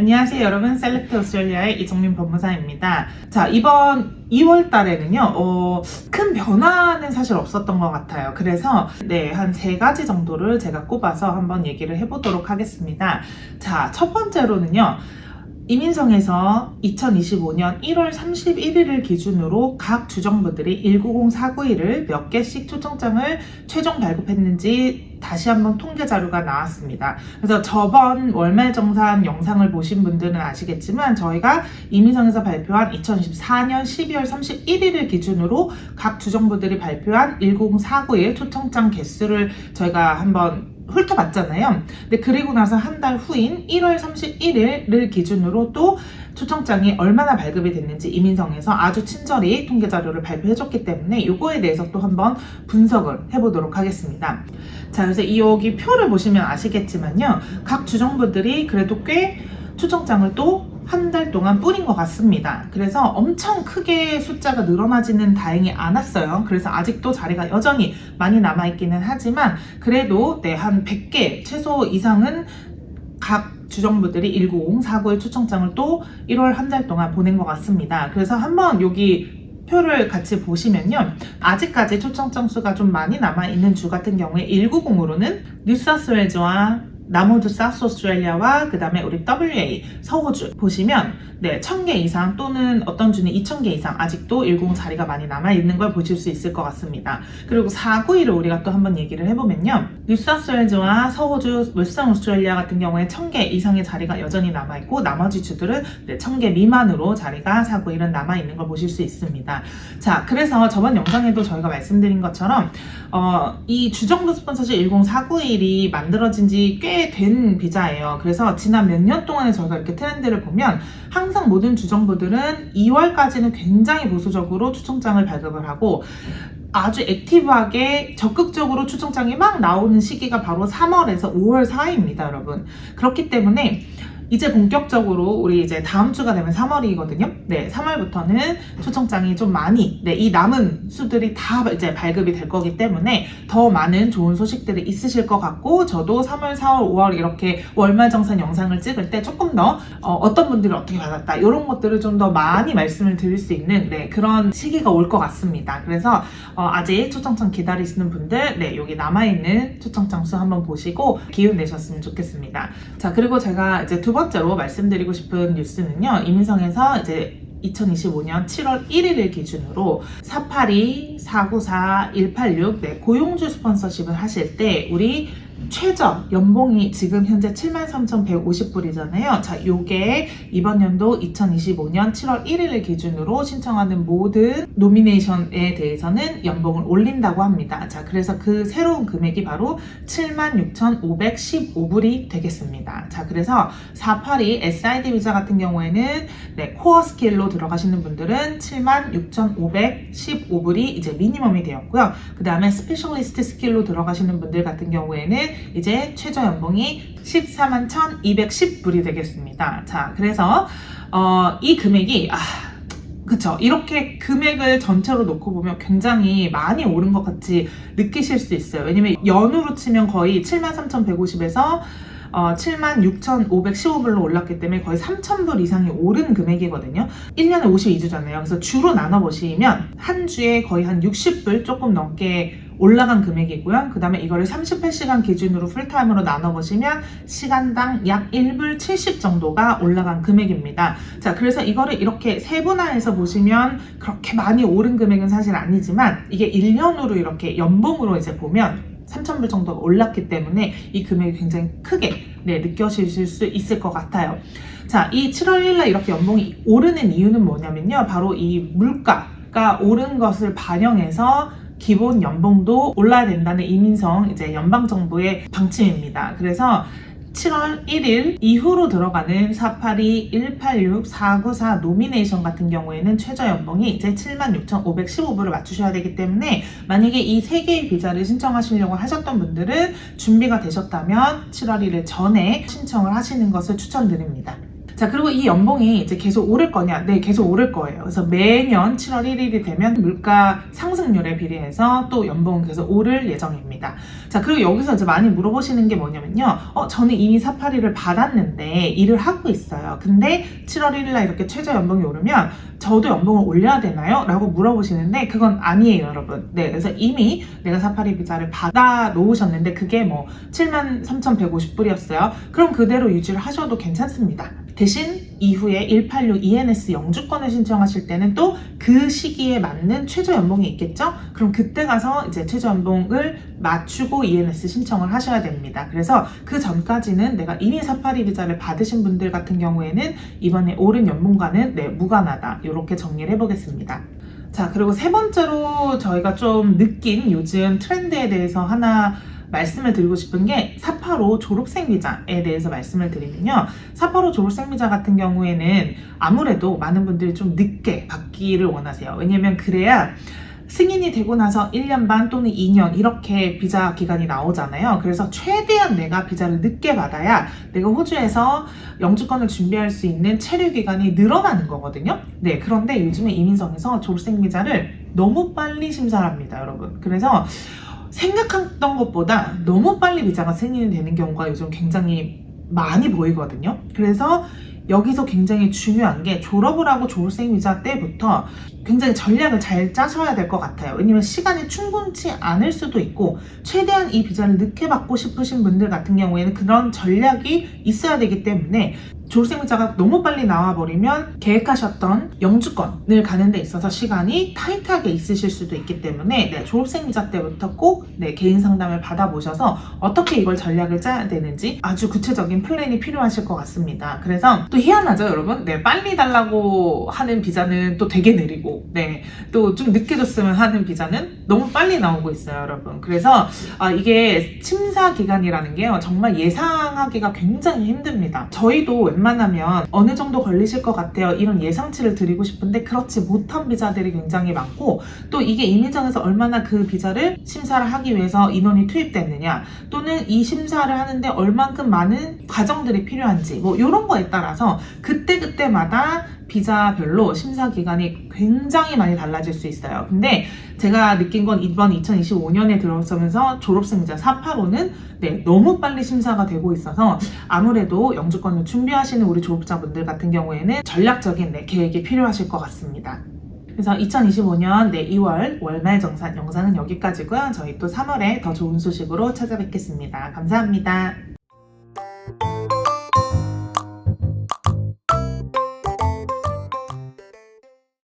안녕하세요 여러분 셀렉트 오스트레일리아의 이정민 법무사입니다. 자 이번 2월 달에는요 어, 큰 변화는 사실 없었던 것 같아요. 그래서 네한 세 가지 정도를 제가 꼽아서 한번 얘기를 해보도록 하겠습니다. 자 첫 번째로는요 이민성에서 2025년 1월 31일을 기준으로 각 주정부들이 190, 491을 몇 개씩 초청장을 최종 발급했는지 다시 한번 통계 자료가 나왔습니다. 그래서 저번 월말 정산 영상을 보신 분들은 아시겠지만 저희가 이민성에서 발표한 2024년 12월 31일을 기준으로 각 주정부들이 발표한 190, 491 초청장 개수를 저희가 한번 훑어봤잖아요. 근데 그리고 나서 한 달 후인 1월 31일을 기준으로 또 초청장이 얼마나 발급이 됐는지 이민성에서 아주 친절히 통계 자료를 발표해줬기 때문에 이거에 대해서 또 한번 분석을 해보도록 하겠습니다. 자, 그래서 이 여기 표를 보시면 아시겠지만요. 각 주정부들이 그래도 꽤 초청장을 또 한 달 동안 뿌린 것 같습니다. 그래서 엄청 크게 숫자가 늘어나지는 다행히 않았어요. 그래서 아직도 자리가 여전히 많이 남아있기는 하지만 그래도 네, 한 100개 최소 이상은 각 주정부들이 190, 491 초청장을 또 1월 한 달 동안 보낸 것 같습니다. 그래서 한번 여기 표를 같이 보시면요. 아직까지 초청장 수가 좀 많이 남아있는 주 같은 경우에 190으로는 뉴사스웨즈와 나머지 사스 오스트레일리아와 그 다음에 우리 WA 서호주 보시면 네 1000개 이상 또는 어떤 주는 2000개 이상 아직도 190 자리가 많이 남아 있는 걸 보실 수 있을 것 같습니다. 그리고 491을 우리가 또 한번 얘기를 해보면요. 뉴사스웨일즈와 서호주 웨스턴 오스트레일리아 같은 경우에 1000개 이상의 자리가 여전히 남아 있고 나머지 주들은 네, 1000개 미만으로 자리가 491은 남아 있는 걸 보실 수 있습니다. 자 그래서 저번 영상에도 저희가 말씀드린 것처럼 어, 이 주정부 스폰서십 10491이 만들어진 지꽤 된 비자예요. 그래서 지난 몇 년 동안에 저희가 이렇게 트렌드를 보면 항상 모든 주정부들은 2월까지는 굉장히 보수적으로 초청장을 발급을 하고 아주 액티브하게 적극적으로 초청장이 막 나오는 시기가 바로 3월에서 5월 사이입니다, 여러분. 그렇기 때문에 이제 본격적으로 우리 이제 다음 주가 되면 3월이거든요. 네, 3월부터는 초청장이 좀 많이, 네, 이 남은 수들이 다 이제 발급이 될 거기 때문에 더 많은 좋은 소식들이 있으실 것 같고, 저도 3월, 4월, 5월 이렇게 월말 정산 영상을 찍을 때 조금 더 어, 떤 분들이 어떻게 받았다, 이런 것들을 좀 더 많이 말씀을 드릴 수 있는 네, 그런 시기가 올 것 같습니다. 그래서 어, 아직 초청장 기다리시는 분들, 네, 여기 남아있는 초청장 수 한번 보시고 기운 내셨으면 좋겠습니다. 자, 그리고 제가 이제 두번 째로 말씀드리고 싶은 뉴스는요, 이민성에서 이제 2025년 7월 1일을 기준으로 482, 494, 186 네, 고용주 스폰서십을 하실 때 우리 최저 연봉이 지금 현재 73,150불이잖아요. 자, 요게 이번 연도 2025년 7월 1일을 기준으로 신청하는 모든 노미네이션에 대해서는 연봉을 올린다고 합니다. 자, 그래서 그 새로운 금액이 바로 76,515불이 되겠습니다. 자, 그래서 482 SID 비자 같은 경우에는 네, 코어 스킬로 들어가시는 분들은 76,515불이 이제 미니멈이 되었고요. 그 다음에 스페셜리스트 스킬로 들어가시는 분들 같은 경우에는 이제 최저 연봉이 14만 1,210불이 되겠습니다. 자, 그래서 어, 이 금액이 아, 그쵸. 이렇게 금액을 전체로 놓고 보면 굉장히 많이 오른 것 같이 느끼실 수 있어요. 왜냐면 연으로 치면 거의 73,150에서 어, 76,515불로 올랐기 때문에 거의 3,000불 이상이 오른 금액이거든요. 1년에 52주잖아요. 그래서 주로 나눠보시면 한 주에 거의 한 60불 조금 넘게 올라간 금액이고요. 그 다음에 이거를 38시간 기준으로 풀타임으로 나눠보시면 시간당 약 1불 70 정도가 올라간 금액입니다. 자, 그래서 이거를 이렇게 세분화해서 보시면 그렇게 많이 오른 금액은 사실 아니지만 이게 1년으로 이렇게 연봉으로 이제 보면 3,000불 정도가 올랐기 때문에 이 금액이 굉장히 크게 네, 느껴지실 수 있을 것 같아요. 자, 이 7월 1일 이렇게 연봉이 오르는 이유는 뭐냐면요. 바로 이 물가가 오른 것을 반영해서 기본 연봉도 올라야 된다는 이민성 이제 연방 정부의 방침입니다. 그래서 7월 1일 이후로 들어가는 482, 186, 494 노미네이션 같은 경우에는 최저 연봉이 이제 76,515불을 맞추셔야 되기 때문에 만약에 이 세 개의 비자를 신청하시려고 하셨던 분들은 준비가 되셨다면 7월 1일 전에 신청을 하시는 것을 추천드립니다. 자, 그리고 이 연봉이 이제 계속 오를 거냐? 네, 계속 오를 거예요. 그래서 매년 7월 1일이 되면 물가 상승률에 비례해서 또 연봉은 계속 오를 예정입니다. 자, 그리고 여기서 이제 많이 물어보시는 게 뭐냐면요. 어, 저는 이미 482를 받았는데 일을 하고 있어요. 근데 7월 1일 날 이렇게 최저 연봉이 오르면 저도 연봉을 올려야 되나요? 라고 물어보시는데 그건 아니에요, 여러분. 네, 그래서 이미 내가 482 비자를 받아 놓으셨는데 그게 뭐 73,150불이었어요. 그럼 그대로 유지를 하셔도 괜찮습니다. 대신 이후에 186 ENS 영주권을 신청하실 때는 또 그 시기에 맞는 최저 연봉이 있겠죠? 그럼 그때 가서 이제 최저 연봉을 맞추고 ENS 신청을 하셔야 됩니다. 그래서 그 전까지는 내가 이미 482 비자를 받으신 분들 같은 경우에는 이번에 오른 연봉과는 네, 무관하다. 이렇게 정리를 해보겠습니다. 자, 그리고 세 번째로 저희가 좀 느낀 요즘 트렌드에 대해서 하나 말씀을 드리고 싶은 게485 졸업생 비자에 대해서 말씀을 드리면요. 485 졸업생 비자 같은 경우에는 아무래도 많은 분들이 좀 늦게 받기를 원하세요. 왜냐면 그래야 승인이 되고 나서 1년 반 또는 2년 이렇게 비자 기간이 나오잖아요. 그래서 최대한 내가 비자를 늦게 받아야 내가 호주에서 영주권을 준비할 수 있는 체류 기간이 늘어나는 거거든요. 네, 그런데 요즘에 이민성에서 졸업생 비자를 너무 빨리 심사를 합니다, 여러분. 그래서 생각했던 것보다 너무 빨리 비자가 승인이 되는 경우가 요즘 굉장히 많이 보이거든요. 그래서 여기서 굉장히 중요한 게 졸업을 하고 졸업생 비자 때부터 굉장히 전략을 잘 짜셔야 될 것 같아요. 왜냐면 시간이 충분치 않을 수도 있고 최대한 이 비자를 늦게 받고 싶으신 분들 같은 경우에는 그런 전략이 있어야 되기 때문에 졸업생 비자가 너무 빨리 나와버리면 계획하셨던 영주권을 가는 데 있어서 시간이 타이트하게 있으실 수도 있기 때문에 네, 졸업생 비자 때부터 꼭 네, 개인 상담을 받아보셔서 어떻게 이걸 전략을 짜야 되는지 아주 구체적인 플랜이 필요하실 것 같습니다. 그래서 또 희한하죠, 여러분? 네, 빨리 달라고 하는 비자는 또 되게 느리고, 네, 또 좀 늦게 줬으면 하는 비자는 너무 빨리 나오고 있어요, 여러분. 그래서 아, 이게 심사 기간이라는 게요, 정말 예상하기가 굉장히 힘듭니다. 저희도 웬만하면 어느 정도 걸리실 것 같아요. 이런 예상치를 드리고 싶은데 그렇지 못한 비자들이 굉장히 많고 또 이게 이민정에서 얼마나 그 비자를 심사를 하기 위해서 인원이 투입됐느냐 또는 이 심사를 하는데 얼만큼 많은 과정들이 필요한지 뭐 이런 거에 따라서 그때그때마다 비자별로 심사 기간이 굉장히 많이 달라질 수 있어요. 근데 제가 느낀 건 이번 2025년에 들어서면서 졸업생 비자 485는 네, 너무 빨리 심사가 되고 있어서 아무래도 영주권을 준비 하시는 우리 졸업자분들 같은 경우에는 전략적인 네, 계획이 필요하실 것 같습니다. 그래서 2025년 네, 2월 월말 정산 영상은 여기까지고요. 저희 또 3월에 더 좋은 소식으로 찾아뵙겠습니다. 감사합니다.